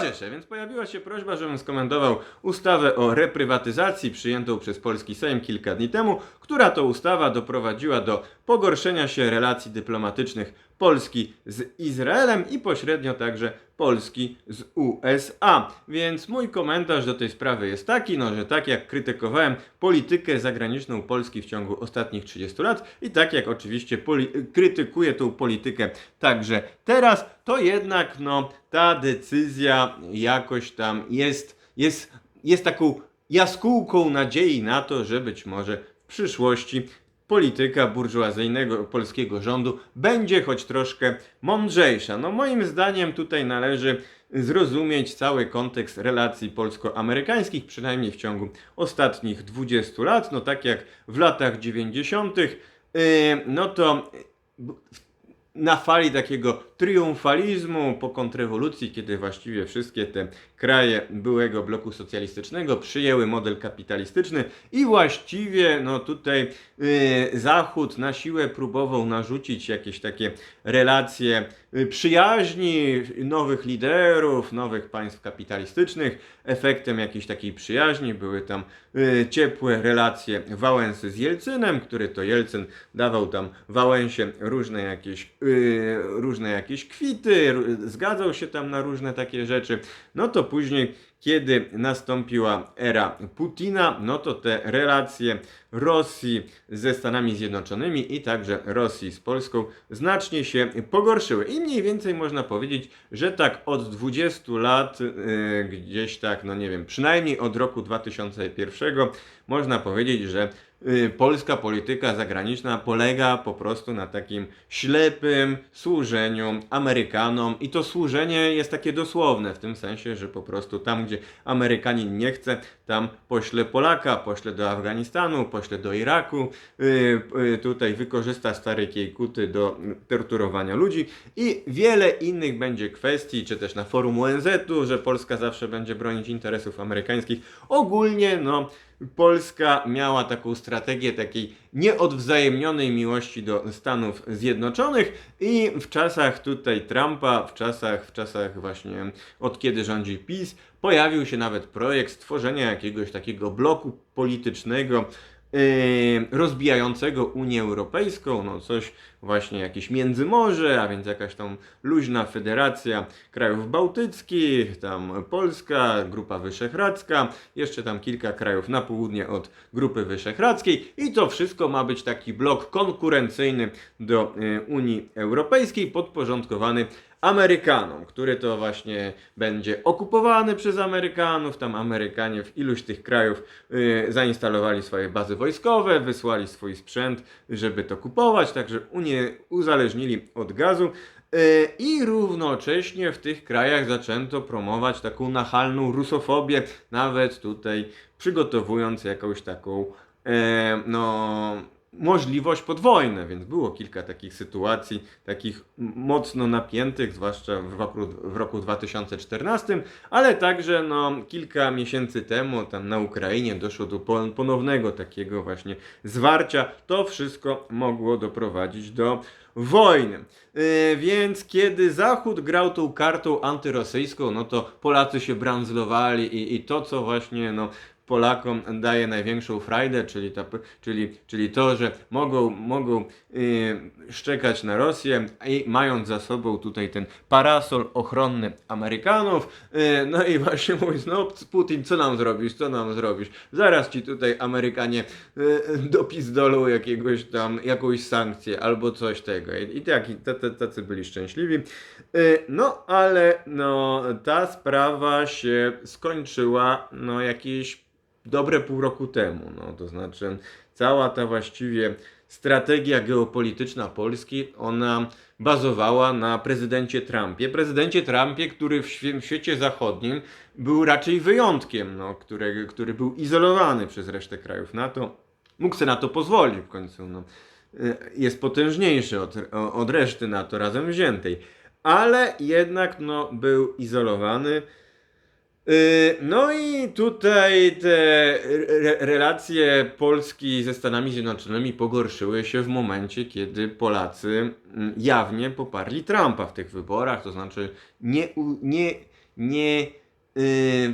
towarzysze, więc pojawiła się prośba, żebym skomentował ustawę o reprywatyzacji przyjętą przez polski Sejm kilka dni temu, która to ustawa doprowadziła do pogorszenia się relacji dyplomatycznych Polski z Izraelem i pośrednio także Polski z USA. Więc mój komentarz do tej sprawy jest taki, no, że tak jak krytykowałem politykę zagraniczną Polski w ciągu ostatnich 30 lat i tak jak oczywiście krytykuję tą politykę także teraz, to jednak no, ta decyzja jakoś tam jest, jest, jest taką jaskółką nadziei na to, że być może w przyszłości polityka burżuazyjnego polskiego rządu będzie choć troszkę mądrzejsza. No moim zdaniem tutaj należy zrozumieć cały kontekst relacji polsko-amerykańskich, przynajmniej w ciągu ostatnich 20 lat. No tak jak w latach 90., yy, no to na fali takiego triumfalizmu po kontrrewolucji, kiedy właściwie wszystkie te kraje byłego bloku socjalistycznego przyjęły model kapitalistyczny i właściwie no tutaj y, Zachód na siłę próbował narzucić jakieś takie relacje przyjaźni nowych liderów, nowych państw kapitalistycznych. Efektem jakiejś takiej przyjaźni były tam y, ciepłe relacje Wałęsy z Jelcynem, który to Jelcyn dawał tam Wałęsie różne jakieś, y, różne jakieś kwity, zgadzał się tam na różne takie rzeczy. No to później, kiedy nastąpiła era Putina, no to te relacje Rosji ze Stanami Zjednoczonymi i także Rosji z Polską znacznie się pogorszyły. I mniej więcej można powiedzieć, że tak od 20 lat, yy, gdzieś tak, no nie wiem, przynajmniej od roku 2001, można powiedzieć, że y, polska polityka zagraniczna polega po prostu na takim ślepym służeniu Amerykanom i to służenie jest takie dosłowne w tym sensie, że po prostu tam, gdzie Amerykanin nie chce, tam pośle Polaka, pośle do Afganistanu, pośle do Iraku, y, y, tutaj wykorzysta stare Kiejkuty do torturowania ludzi i wiele innych będzie kwestii, czy też na forum ONZ-u, że Polska zawsze będzie bronić interesów amerykańskich. Ogólnie, no, Polska miała taką strategię takiej nieodwzajemnionej miłości do Stanów Zjednoczonych i w czasach tutaj Trumpa, w czasach, w czasach właśnie od kiedy rządzi PiS, pojawił się nawet projekt stworzenia jakiegoś takiego bloku politycznego yy, rozbijającego Unię Europejską, no coś właśnie jakieś międzymorze, a więc jakaś tam luźna federacja krajów bałtyckich, tam Polska, Grupa Wyszehradzka, jeszcze tam kilka krajów na południe od Grupy Wyszehradzkiej i to wszystko ma być taki blok konkurencyjny do y, Unii Europejskiej, podporządkowany Amerykanom, który to właśnie będzie okupowany przez Amerykanów. Tam Amerykanie w iluś tych krajów y, zainstalowali swoje bazy wojskowe, wysłali swój sprzęt, żeby to kupować, także Uzależnili od gazu. Y, I równocześnie w tych krajach zaczęto promować taką nachalną rusofobię, nawet tutaj przygotowując jakąś taką e, no, możliwość podwojne, więc było kilka takich sytuacji, takich mocno napiętych, zwłaszcza w roku, w roku 2014, ale także no, kilka miesięcy temu tam na Ukrainie doszło do pon- ponownego takiego właśnie zwarcia. To wszystko mogło doprowadzić do wojny. Yy, więc kiedy Zachód grał tą kartą antyrosyjską, no to Polacy się brandzlowali i, i to, co właśnie no, Polakom daje największą frajdę, czyli, ta, czyli, czyli to, że mogą, mogą yy, szczekać na Rosję i mając za sobą tutaj ten parasol ochronny Amerykanów, yy, no i właśnie mówić, no Putin, co nam zrobisz, co nam zrobisz? Zaraz ci tutaj Amerykanie yy, dopizdolą jakiegoś tam, jakąś sankcję albo coś tego. I, i tak, i tacy, tacy byli szczęśliwi. Yy, no, ale no, ta sprawa się skończyła, no, jakieś dobre pół roku temu. No, to znaczy, cała ta właściwie strategia geopolityczna Polski, ona bazowała na prezydencie Trumpie. Prezydencie Trumpie, który w, świe- w świecie zachodnim był raczej wyjątkiem, no, który, który był izolowany przez resztę krajów NATO. Mógł sobie na to pozwolić w końcu. No. Y, Jest potężniejszy od, od reszty NATO razem wziętej. Ale jednak no, był izolowany. Yy, No i tutaj te re relacje Polski ze Stanami Zjednoczonymi pogorszyły się w momencie, kiedy Polacy mm, jawnie poparli Trumpa w tych wyborach, to znaczy nie, nie, nie yy,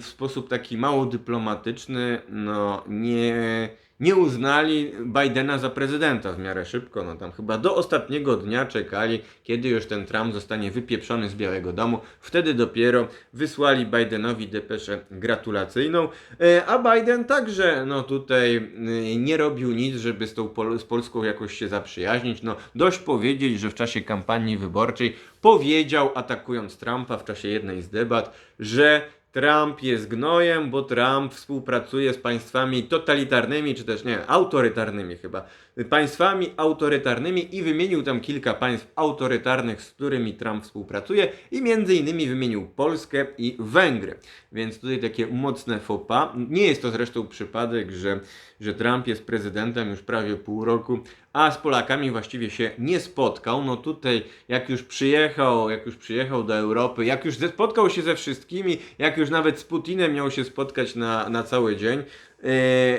w sposób taki mało dyplomatyczny, no nie, nie uznali Bidena za prezydenta w miarę szybko. No tam chyba do ostatniego dnia czekali, kiedy już ten Trump zostanie wypieprzony z Białego Domu. Wtedy dopiero wysłali Bidenowi depeszę gratulacyjną. E, A Biden także no tutaj y, nie robił nic, żeby z tą Pol- z Polską jakoś się zaprzyjaźnić. No dość powiedzieć, że w czasie kampanii wyborczej powiedział, atakując Trumpa w czasie jednej z debat, że Trump jest gnojem, bo Trump współpracuje z państwami totalitarnymi, czy też nie, autorytarnymi chyba. Państwami autorytarnymi i wymienił tam kilka państw autorytarnych, z którymi Trump współpracuje i między innymi wymienił Polskę i Węgry. Więc tutaj takie mocne faux pas. Nie jest to zresztą przypadek, że, że Trump jest prezydentem już prawie pół roku, a z Polakami właściwie się nie spotkał. No tutaj jak już przyjechał, jak już przyjechał do Europy, jak już spotkał się ze wszystkimi, jak już nawet z Putinem miał się spotkać na, na cały dzień,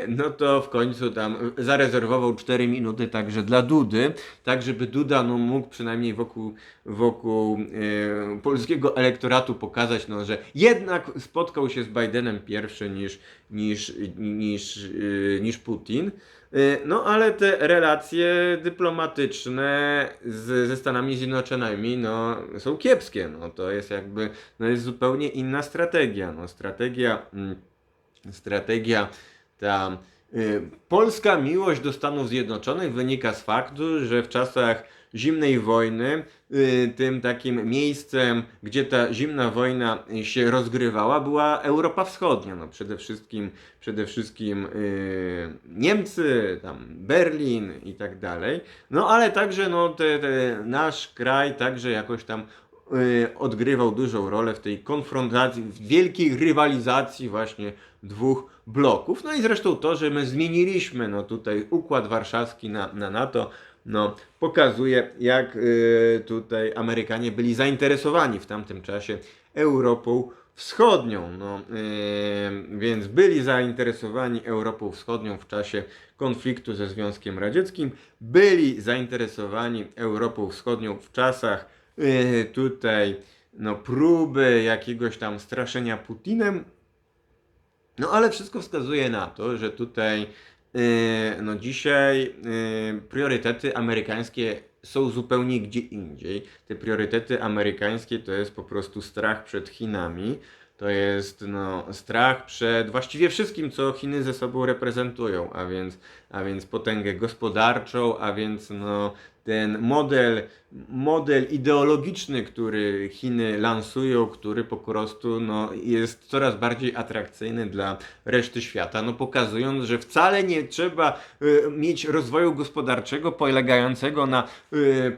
no to w końcu tam zarezerwował 4 minuty także dla Dudy, tak żeby Duda no, mógł przynajmniej wokół, wokół e, polskiego elektoratu pokazać, no, że jednak spotkał się z Bidenem pierwszy niż, niż, niż, e, niż Putin. No ale te relacje dyplomatyczne z, ze Stanami Zjednoczonymi no, są kiepskie. No, to jest jakby no, jest zupełnie inna strategia. No, strategia, mm, strategia ta y, polska miłość do Stanów Zjednoczonych wynika z faktu, że w czasach zimnej wojny y, tym takim miejscem, gdzie ta zimna wojna się rozgrywała, była Europa Wschodnia. No, przede wszystkim, przede wszystkim y, Niemcy, tam Berlin i tak dalej. No ale także no, te, te, nasz kraj także jakoś tam y, odgrywał dużą rolę w tej konfrontacji, w wielkiej rywalizacji właśnie dwóch bloków. No i zresztą to, że my zmieniliśmy no tutaj układ warszawski na, na NATO, no pokazuje jak y, tutaj Amerykanie byli zainteresowani w tamtym czasie Europą Wschodnią. No, y, więc byli zainteresowani Europą Wschodnią w czasie konfliktu ze Związkiem Radzieckim, byli zainteresowani Europą Wschodnią w czasach y, tutaj no, próby jakiegoś tam straszenia Putinem. No ale wszystko wskazuje na to, że tutaj yy, no dzisiaj yy, priorytety amerykańskie są zupełnie gdzie indziej. Te priorytety amerykańskie to jest po prostu strach przed Chinami. To jest no, strach przed właściwie wszystkim, co Chiny ze sobą reprezentują, a więc, a więc potęgę gospodarczą, a więc no, ten model, model ideologiczny, który Chiny lansują, który po prostu no, jest coraz bardziej atrakcyjny dla reszty świata, no, pokazując, że wcale nie trzeba y, mieć rozwoju gospodarczego polegającego na y,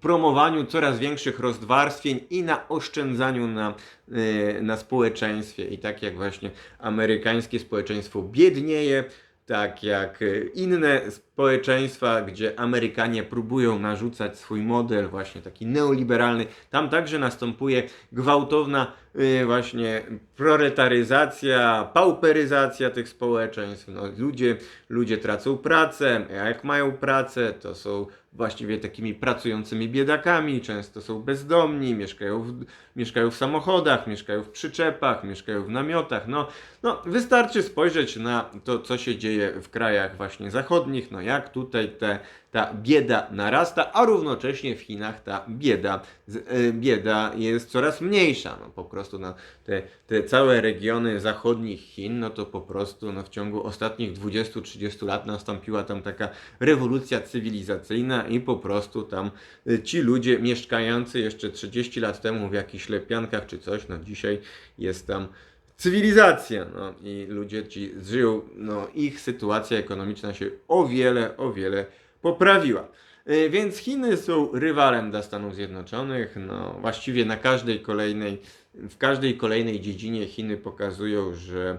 promowaniu coraz większych rozdwarstwień i na oszczędzaniu na, y, na społeczeństwie. I tak jak właśnie amerykańskie społeczeństwo biednieje, tak jak y, inne społeczeństwa, gdzie Amerykanie próbują narzucać swój model, właśnie taki neoliberalny, tam także następuje gwałtowna y, właśnie proletaryzacja, pauperyzacja tych społeczeństw. No, ludzie, ludzie tracą pracę, a jak mają pracę, to są właściwie takimi pracującymi biedakami, często są bezdomni, mieszkają w, mieszkają w samochodach, mieszkają w przyczepach, mieszkają w namiotach. No, no, wystarczy spojrzeć na to, co się dzieje w krajach właśnie zachodnich, no jak tutaj te, ta bieda narasta, a równocześnie w Chinach ta bieda, e, bieda jest coraz mniejsza. No, po prostu no, te, te całe regiony zachodnich Chin, no to po prostu no, w ciągu ostatnich 20-30 lat nastąpiła tam taka rewolucja cywilizacyjna i po prostu tam y, ci ludzie mieszkający jeszcze 30 lat temu w jakichś lepiankach czy coś, no dzisiaj jest tam cywilizacja, no i ludzie ci żyją, no ich sytuacja ekonomiczna się o wiele, o wiele poprawiła. Y, Więc Chiny są rywalem dla Stanów Zjednoczonych, no właściwie na każdej kolejnej, w każdej kolejnej dziedzinie Chiny pokazują, że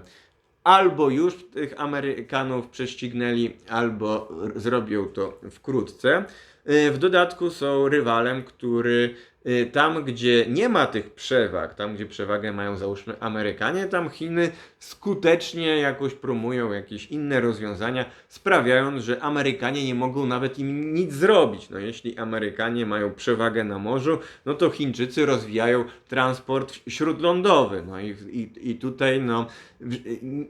albo już tych Amerykanów prześcignęli, albo zrobią to wkrótce. Y, W dodatku są rywalem, który tam, gdzie nie ma tych przewag, tam, gdzie przewagę mają załóżmy Amerykanie, tam Chiny skutecznie jakoś promują jakieś inne rozwiązania, sprawiając, że Amerykanie nie mogą nawet im nic zrobić. No, jeśli Amerykanie mają przewagę na morzu, no to Chińczycy rozwijają transport śródlądowy. No i, i, i tutaj no,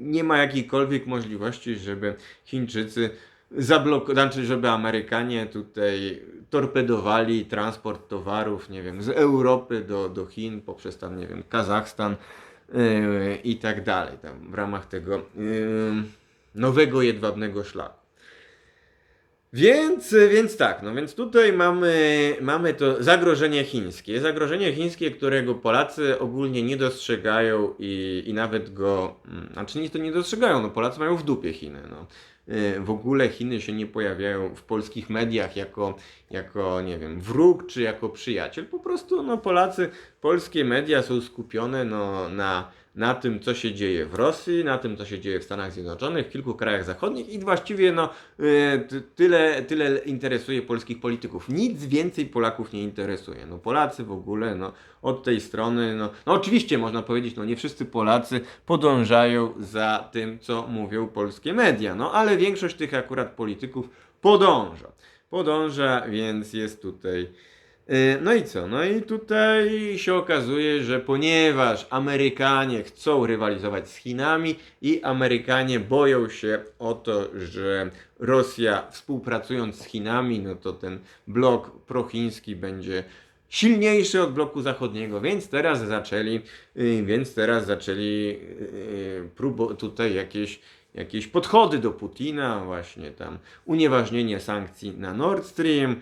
nie ma jakiejkolwiek możliwości, żeby Chińczycy zablokowali, znaczy żeby Amerykanie tutaj torpedowali transport towarów, nie wiem, z Europy do, do Chin poprzez tam, nie wiem, Kazachstan yy, i tak dalej, tam w ramach tego yy, nowego jedwabnego szlaku. Więc, więc tak, no więc tutaj mamy, mamy to zagrożenie chińskie. Zagrożenie chińskie, którego Polacy ogólnie nie dostrzegają i, i nawet go, mm, znaczy nie to nie dostrzegają, no Polacy mają w dupie Chiny. No. Y, W ogóle Chiny się nie pojawiają w polskich mediach jako, jako, nie wiem, wróg czy jako przyjaciel. Po prostu no, Polacy, polskie media są skupione no, na, na tym, co się dzieje w Rosji, na tym, co się dzieje w Stanach Zjednoczonych, w kilku krajach zachodnich i właściwie no, ty- tyle, tyle interesuje polskich polityków. Nic więcej Polaków nie interesuje. No, Polacy w ogóle no, od tej strony, no, no oczywiście można powiedzieć, no nie wszyscy Polacy podążają za tym, co mówią polskie media, no ale większość tych akurat polityków podąża. Podąża, więc jest tutaj. Yy, No i co? No i tutaj się okazuje, że ponieważ Amerykanie chcą rywalizować z Chinami i Amerykanie boją się o to, że Rosja współpracując z Chinami, no to ten blok prochiński będzie silniejszy od bloku zachodniego, więc teraz zaczęli, yy, więc teraz zaczęli yy, próbo tutaj jakieś jakieś podchody do Putina, właśnie tam unieważnienie sankcji na Nord Stream,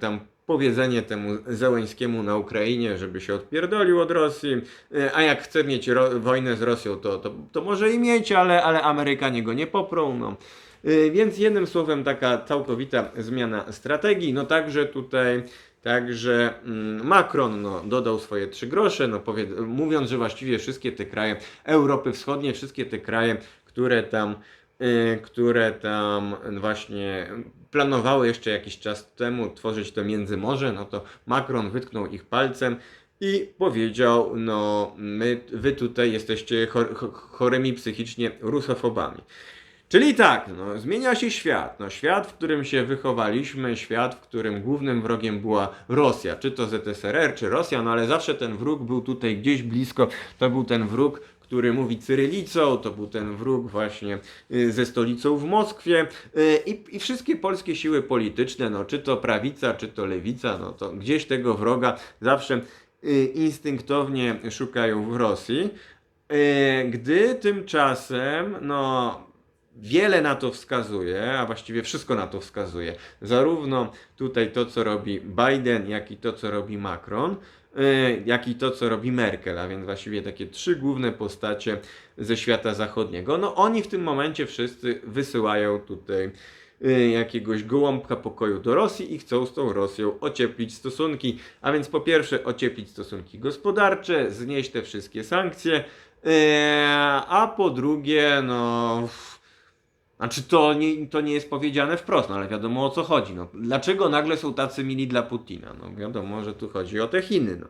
tam powiedzenie temu Zełęńskiemu na Ukrainie, żeby się odpierdolił od Rosji, e, a jak chce mieć wojnę z Rosją, to, to, to może i mieć, ale, ale Amerykanie go nie poprą. No. E, Więc jednym słowem taka całkowita zmiana strategii, no także tutaj Także mm, Macron no, dodał swoje trzy grosze, no, powie, mówiąc, że właściwie wszystkie te kraje Europy Wschodniej, wszystkie te kraje, które tam, które tam właśnie planowały jeszcze jakiś czas temu tworzyć to Międzymorze, no to Macron wytknął ich palcem i powiedział, no my, wy tutaj jesteście chor, cho- chorymi psychicznie rusofobami. Czyli tak, no, zmienia się świat. No, świat, w którym się wychowaliśmy, świat, w którym głównym wrogiem była Rosja, czy to ZSRR, czy Rosja, no ale zawsze ten wróg był tutaj gdzieś blisko. To był ten wróg, który mówi cyrylicą, to był ten wróg właśnie y, ze stolicą w Moskwie y, i, i wszystkie polskie siły polityczne, no, czy to prawica, czy to lewica, no to gdzieś tego wroga zawsze y, instynktownie szukają w Rosji. Gdy tymczasem, no, wiele na to wskazuje, a właściwie wszystko na to wskazuje. Zarówno tutaj to, co robi Biden, jak i to, co robi Macron, jak i to, co robi Merkel, a więc właściwie takie trzy główne postacie ze świata zachodniego. No oni w tym momencie wszyscy wysyłają tutaj y, jakiegoś gołąbka pokoju do Rosji i chcą z tą Rosją ocieplić stosunki. A więc po pierwsze ocieplić stosunki gospodarcze, znieść te wszystkie sankcje, yy, a po drugie, no... Znaczy to nie, to nie jest powiedziane wprost, no ale wiadomo o co chodzi. No. Dlaczego nagle są tacy mili dla Putina? No wiadomo, że tu chodzi o te Chiny. No.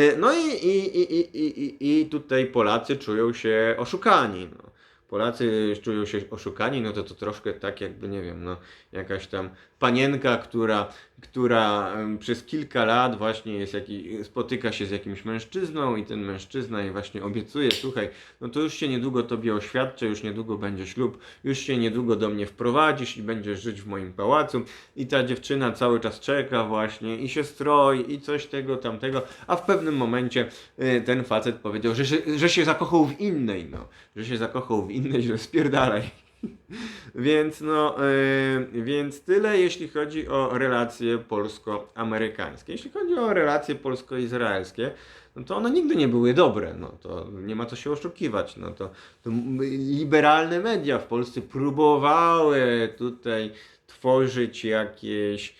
Y, No i, i, i, i, i, i tutaj Polacy czują się oszukani. No. Polacy czują się oszukani, no to to troszkę tak jakby, nie wiem, no jakaś tam panienka, która, która przez kilka lat właśnie jest jaki, spotyka się z jakimś mężczyzną i ten mężczyzna jej właśnie obiecuje, słuchaj, no to już się niedługo tobie oświadczę, już niedługo będzie ślub, już się niedługo do mnie wprowadzisz i będziesz żyć w moim pałacu. I ta dziewczyna cały czas czeka właśnie i się stroi i coś tego, tamtego, a w pewnym momencie y, ten facet powiedział, że, się- że się zakochał w innej, no, że się zakochał w innej, że spierdalaj. Więc no, y, więc tyle jeśli chodzi o relacje polsko-amerykańskie. Jeśli chodzi o relacje polsko-izraelskie, no to one nigdy nie były dobre, no to nie ma co się oszukiwać, no to, to liberalne media w Polsce próbowały tutaj tworzyć jakieś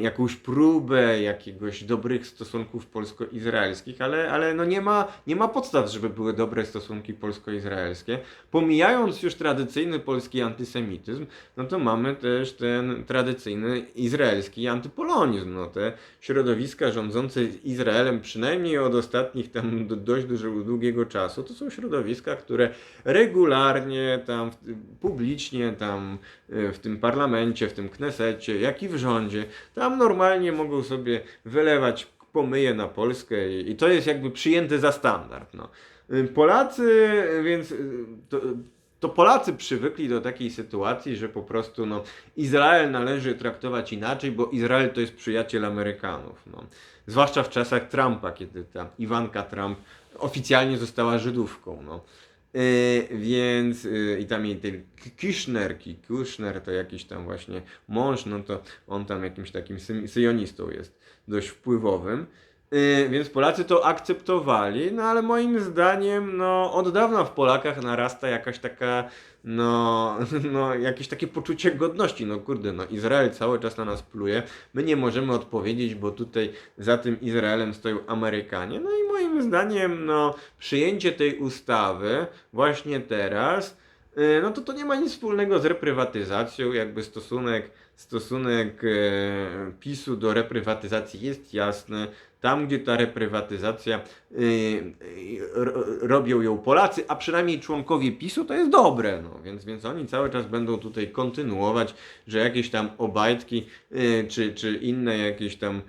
jakąś próbę jakiegoś dobrych stosunków polsko-izraelskich, ale, ale no nie, ma, nie ma podstaw, żeby były dobre stosunki polsko-izraelskie. Pomijając już tradycyjny polski antysemityzm, no to mamy też ten tradycyjny izraelski antypolonizm. No te środowiska rządzące Izraelem przynajmniej od ostatnich tam do, dość dużego, długiego czasu, to są środowiska, które regularnie tam publicznie tam y, w tym parlamencie, w tym Knesecie, jak i w rządzie, tam normalnie mogą sobie wylewać pomyje na Polskę i, i to jest jakby przyjęte za standard. No. Y, Polacy, więc y, to, to Polacy przywykli do takiej sytuacji, że po prostu no, Izrael należy traktować inaczej, bo Izrael to jest przyjaciel Amerykanów. No. Zwłaszcza w czasach Trumpa, kiedy ta Iwanka Trump oficjalnie została Żydówką. No. Yy, więc yy, i tam jej ten K- Kushner, Ki- Kushner to jakiś tam właśnie mąż, no to on tam jakimś takim sy- syjonistą jest dość wpływowym. Yy, więc Polacy to akceptowali, no ale moim zdaniem no, od dawna w Polakach narasta jakaś taka no, no jakieś takie poczucie godności. No kurde, no Izrael cały czas na nas pluje. My nie możemy odpowiedzieć, bo tutaj za tym Izraelem stoją Amerykanie. No i moim zdaniem no przyjęcie tej ustawy właśnie teraz yy, no to to nie ma nic wspólnego z reprywatyzacją, jakby stosunek, stosunek e, PiSu do reprywatyzacji jest jasny. Tam, gdzie ta reprywatyzacja yy, ro, robią ją Polacy, a przynajmniej członkowie PiSu, to jest dobre. No. Więc, więc oni cały czas będą tutaj kontynuować, że jakieś tam obajtki yy, czy, czy inne jakieś tam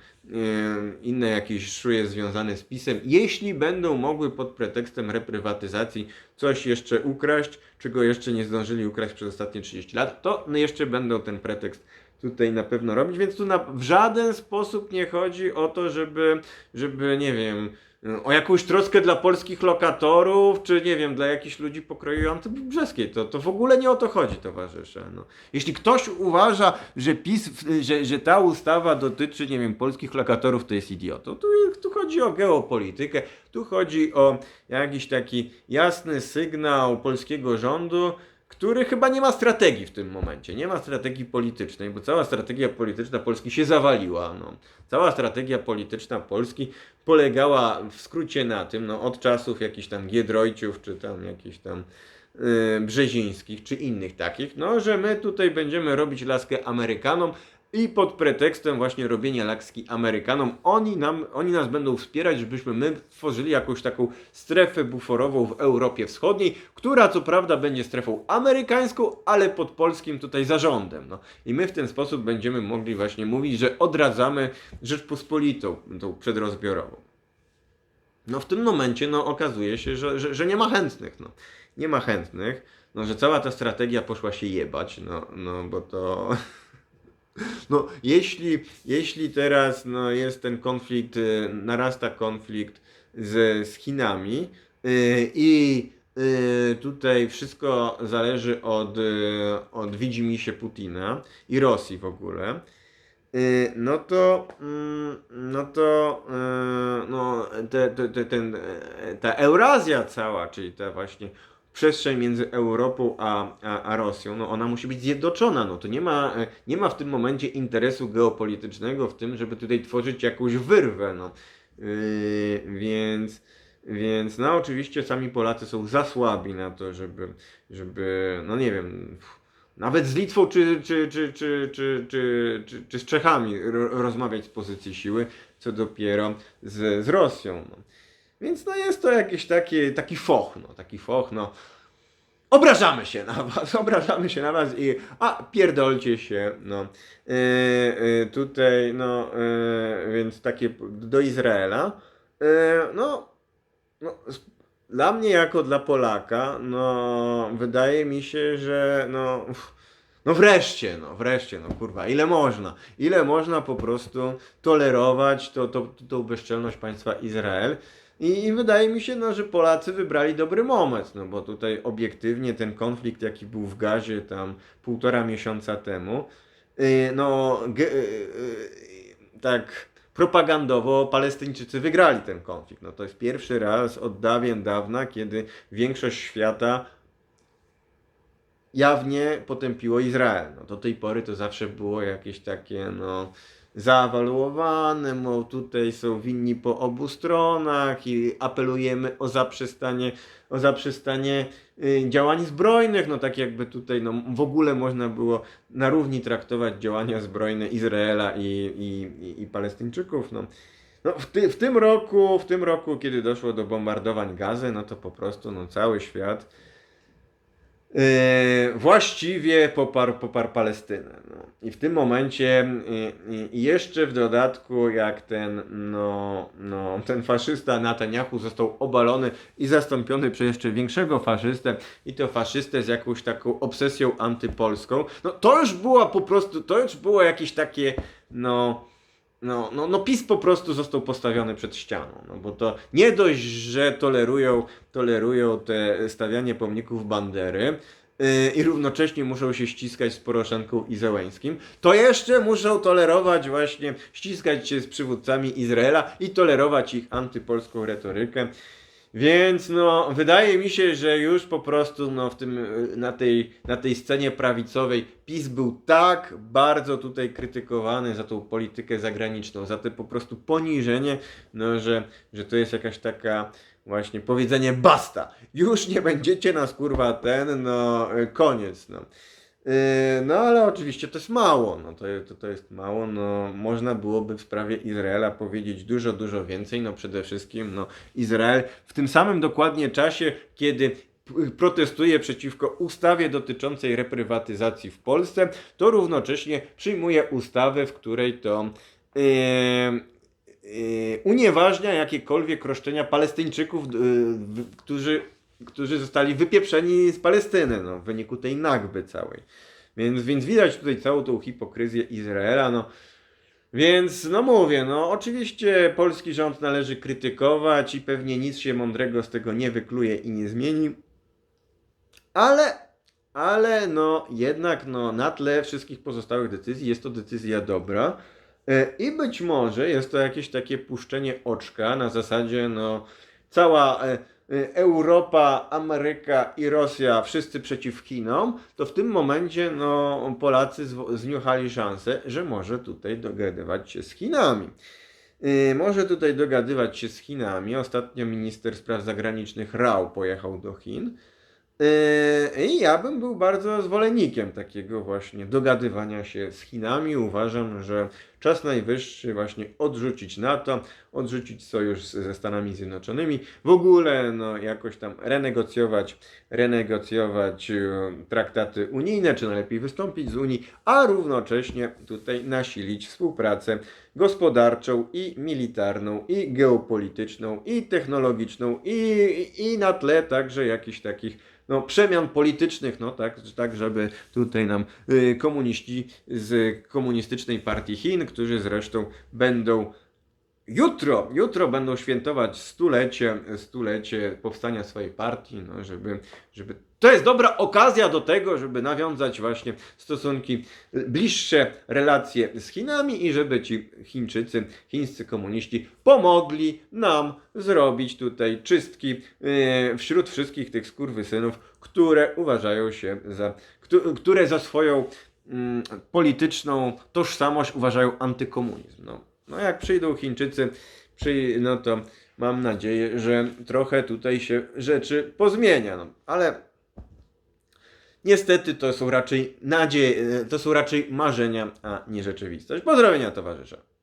inne jakieś szuje związane z PiSem, jeśli będą mogły pod pretekstem reprywatyzacji coś jeszcze ukraść, czego jeszcze nie zdążyli ukraść przez ostatnie 30 lat, to jeszcze będą ten pretekst tutaj na pewno robić, więc tu na, w żaden sposób nie chodzi o to, żeby, żeby nie wiem, o jakąś troskę dla polskich lokatorów, czy nie wiem, dla jakichś ludzi pokroju antybrzeskiej. To, to w ogóle nie o to chodzi, towarzysze. No. Jeśli ktoś uważa, że PiS, że, że ta ustawa dotyczy, nie wiem, polskich lokatorów, to jest idiotą. Tu, tu chodzi o geopolitykę, tu chodzi o jakiś taki jasny sygnał polskiego rządu, który chyba nie ma strategii w tym momencie. Nie ma strategii politycznej, bo cała strategia polityczna Polski się zawaliła. No. Cała strategia polityczna Polski polegała w skrócie na tym, no, od czasów jakichś tam Giedroyciów, czy tam jakichś tam yy, Brzezińskich, czy innych takich, no, że my tutaj będziemy robić laskę Amerykanom i pod pretekstem właśnie robienia laski Amerykanom oni, nam, oni nas będą wspierać, żebyśmy my tworzyli jakąś taką strefę buforową w Europie Wschodniej, która co prawda będzie strefą amerykańską, ale pod polskim tutaj zarządem. No. I my w ten sposób będziemy mogli właśnie mówić, że odradzamy Rzeczpospolitą, tą przedrozbiorową. No w tym momencie no, okazuje się, że, że, że nie ma chętnych. No. Nie ma chętnych, no, że cała ta strategia poszła się jebać, no, no bo to... No, jeśli, jeśli teraz no, jest ten konflikt, y, narasta konflikt z, z Chinami y, i y, tutaj wszystko zależy od, y, od widzimisię Putina i Rosji w ogóle, y, no to, mm, no to y, no, te, te, te, ten, ta Eurazja cała, czyli ta właśnie przestrzeń między Europą a, a, a Rosją, no ona musi być zjednoczona. No to nie ma, e, nie ma w tym momencie interesu geopolitycznego w tym, żeby tutaj tworzyć jakąś wyrwę. No. Yy, więc, więc no oczywiście sami Polacy są za słabi na to, żeby, żeby no nie wiem, nawet z Litwą czy, czy, czy, czy, czy, czy, czy, czy z Czechami ro, rozmawiać z pozycji siły, co dopiero z, z Rosją. No. Więc no jest to jakiś taki, taki foch, no, taki foch, no. Obrażamy się na was, obrażamy się na was i a pierdolcie się, no. Yy, yy, tutaj, no, yy, więc takie do Izraela. Yy, no, no, dla mnie jako dla Polaka, no, wydaje mi się, że no, no wreszcie, no wreszcie, no kurwa, ile można, ile można po prostu tolerować to, to, tą bezczelność państwa Izrael. I, I wydaje mi się, no, że Polacy wybrali dobry moment, no bo tutaj obiektywnie ten konflikt, jaki był w Gazie tam półtora miesiąca temu, yy, no yy, tak propagandowo Palestyńczycy wygrali ten konflikt. No to jest pierwszy raz od dawien dawna, kiedy większość świata jawnie potępiło Izrael. No, do tej pory to zawsze było jakieś takie, no, zaawaluowane, bo tutaj są winni po obu stronach i apelujemy o zaprzestanie, o zaprzestanie y, działań zbrojnych, no tak jakby tutaj no, w ogóle można było na równi traktować działania zbrojne Izraela i, i, i, i Palestyńczyków, no. No, w, ty, w tym roku, w tym roku, kiedy doszło do bombardowań Gazy, no to po prostu no, cały świat yy, właściwie poparł, poparł Palestynę. No. I w tym momencie yy, yy, jeszcze w dodatku, jak ten, no, no, ten faszysta Netanyahu został obalony i zastąpiony przez jeszcze większego faszystę, i to faszystę z jakąś taką obsesją antypolską, no to już było po prostu, to już było jakieś takie, no no, no, no PiS po prostu został postawiony przed ścianą, no bo to nie dość, że tolerują, tolerują te stawianie pomników Bandery yy, i równocześnie muszą się ściskać z Poroszenką i Zełęskim, to jeszcze muszą tolerować właśnie, ściskać się z przywódcami Izraela i tolerować ich antypolską retorykę. Więc no, wydaje mi się, że już po prostu no, w tym, y, na, tej, na tej scenie prawicowej PiS był tak bardzo tutaj krytykowany za tą politykę zagraniczną, za te po prostu poniżenie, no, że, że to jest jakaś taka właśnie powiedzenie basta, już nie będziecie nas kurwa ten, no y, koniec, no. Yy, No ale oczywiście to jest mało, no to, to, to jest mało, no można byłoby w sprawie Izraela powiedzieć dużo, dużo więcej, no przede wszystkim no Izrael w tym samym dokładnie czasie, kiedy protestuje przeciwko ustawie dotyczącej reprywatyzacji w Polsce, to równocześnie przyjmuje ustawę, w której to yy, yy, unieważnia jakiekolwiek roszczenia Palestyńczyków, yy, którzy którzy zostali wypieprzeni z Palestyny, no, w wyniku tej nagby całej. Więc, więc widać tutaj całą tą hipokryzję Izraela, no. Więc, no mówię, no oczywiście polski rząd należy krytykować i pewnie nic się mądrego z tego nie wykluje i nie zmieni. Ale, ale no jednak no na tle wszystkich pozostałych decyzji jest to decyzja dobra. E, I być może jest to jakieś takie puszczenie oczka na zasadzie, no cała e, Europa, Ameryka i Rosja wszyscy przeciw Chinom, to w tym momencie no, Polacy zniuchali szansę, że może tutaj dogadywać się z Chinami. Yy, może tutaj dogadywać się z Chinami. Ostatnio minister spraw zagranicznych Rao pojechał do Chin. Yy, I ja bym był bardzo zwolennikiem takiego właśnie dogadywania się z Chinami. Uważam, że czas najwyższy właśnie odrzucić NATO, odrzucić sojusz ze Stanami Zjednoczonymi, w ogóle no jakoś tam renegocjować, renegocjować e, traktaty unijne, czy najlepiej wystąpić z Unii, a równocześnie tutaj nasilić współpracę gospodarczą i militarną, i geopolityczną, i technologiczną, i, i na tle także jakichś takich no, przemian politycznych, no tak, tak żeby tutaj nam y, komuniści z komunistycznej partii Chin, którzy zresztą będą jutro, jutro będą świętować stulecie, stulecie powstania swojej partii, no, żeby, żeby to jest dobra okazja do tego, żeby nawiązać właśnie stosunki, y, bliższe relacje z Chinami i żeby ci Chińczycy, chińscy komuniści pomogli nam zrobić tutaj czystki yy, wśród wszystkich tych skurwysynów, które uważają się za, któ- które za swoją polityczną tożsamość uważają antykomunizm. No, no jak przyjdą Chińczycy, przy, no to mam nadzieję, że trochę tutaj się rzeczy pozmienia. No, ale niestety to są raczej nadzieje, to są raczej marzenia, a nie rzeczywistość. Pozdrowienia towarzysze.